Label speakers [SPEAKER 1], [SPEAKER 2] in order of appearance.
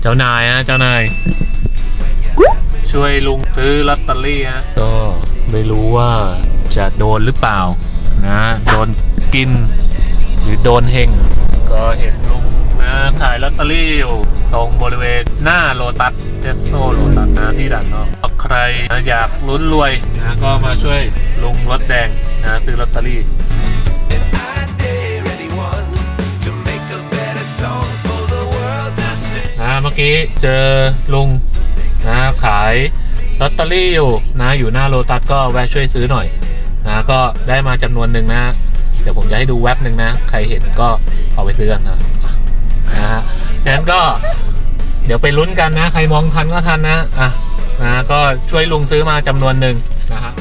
[SPEAKER 1] เจ้านายฮะเจ้านาย ช่วยลุงซื้อลอตเตอรี่ฮะก็ไม่รู้ว่าจะโดนหรือเปล่านะโดนกิน หรือโดนเฮงก็เห็นลุงนะขายลอตเตอรี่อยู่ตรงบริเวณหน้าโลตัสเจสโซโลตัสนะที่ด่านนอกใครนะอยากลุ้นรวยนะก็มาช่วยลุงรถแดงนะซื้อลอตเตอรี่ มื่อกี้เจอลุงนะขายลอตเตอรี่อยู่นะอยู่หน้าโลตัสก็แวะช่วยซื้อหน่อยนะก็ได้มาจำนวนหนึ่งนะเดี๋ยวผมจะให้ดูแว็บหนึ่งนะ ใครเห็นก็เอาไปซื้อกันนะนะฮะฉะนั้นก็เดี๋ยวไปลุ้นกันนะ ใครมองทันก็ทันนะอะนะก็ช่วยลุงซื้อมาจำนวนหนึ่งนะฮะ